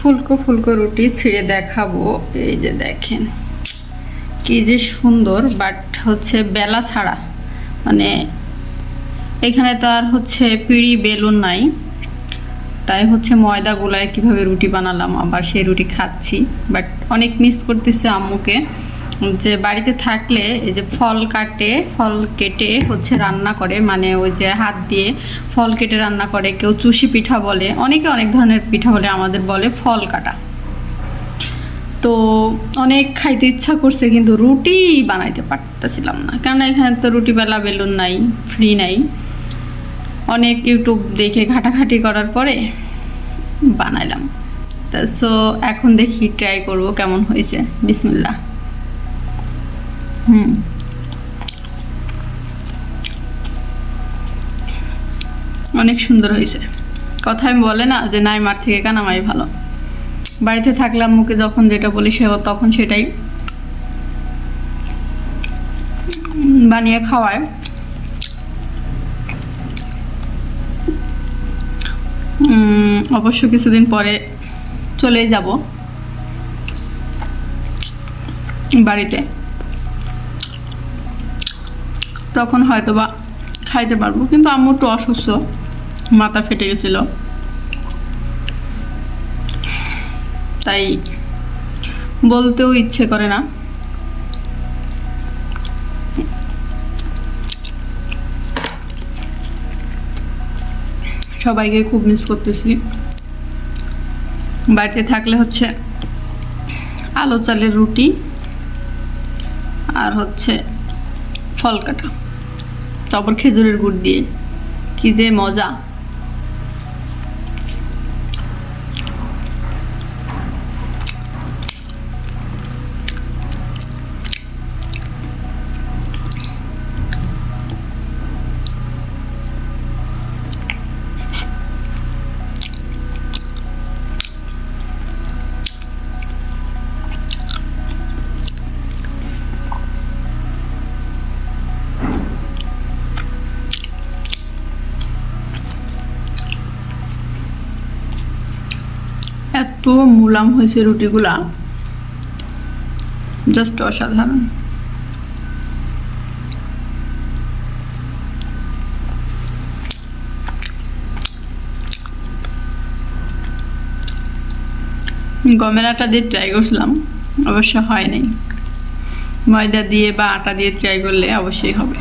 ফুলকো ফুলকো রুটি ছিঁড়ে দেখাবো। এই যে দেখেন, কি যে সুন্দর বাট হচ্ছে বেলা ছাড়া। মানে এখানে তো আর হচ্ছে পিড়ি বেলুন নাই। তাই হচ্ছে ময়দা গোলায় কীভাবে রুটি বানালাম, আবার সেই রুটি খাচ্ছি। বাট অনেক মিস করতেছে আম্মুকে। যে বাড়িতে থাকলে এই যে ফল কাটে, ফল কেটে হচ্ছে রান্না করে মানে ওই যে হাত দিয়ে ফল কেটে রান্না করে, কেউ চুষি পিঠা বলে, অনেকে অনেক ধরনের পিঠা বলে আমাদের বলে ফল কাটা। তো অনেক খাইতে ইচ্ছা করছে, কিন্তু রুটি বানাইতে পারতেছিলাম না। কারণ এখানে তো রুটি বেলা বেলুন নাই, ফ্রি নাই। অনেক ইউটিউব দেখে ঘাটাঘাটি করার পরে বানাইলাম। তা সো এখন দেখি ট্রাই করব কেমন হয়েছে। বিসমিল্লা হুম। অনেক সুন্দর হয়েছে। কথায় বলে না যে নাই মার থেকে কেন কানামাই ভালো। বাড়িতে থাকলাম মুখে যখন যেটা বলি সে তখন সেটাই। বানিয়ে খাওয়ায়। অবশ্য কিছুদিন পরে চলেই যাব। বাড়িতে। তখন হয়তো বা খাইতে পারব। কিন্তু আম্মু একটু অসুস্থ, মাথা ফেটে গেছিল। তাই বলতেও ইচ্ছে করে না। সবাইকে খুব মিস করতেছি। বাড়িতে থাকলে হচ্ছে আলো চালের রুটি আর হচ্ছে ফল কাটা। তারপর খেজুরের গুড় দিয়ে। কী যে মজা। এত মুলাম হয়েছে রুটিগুলা। জাস্ট অসাধারণ। গমের আটা দিয়ে ট্রাই করছিলাম, অবশ্য হয় নাই। ময়দা দিয়ে বা আটা দিয়ে ট্রাই করলে অবশ্যই হবে।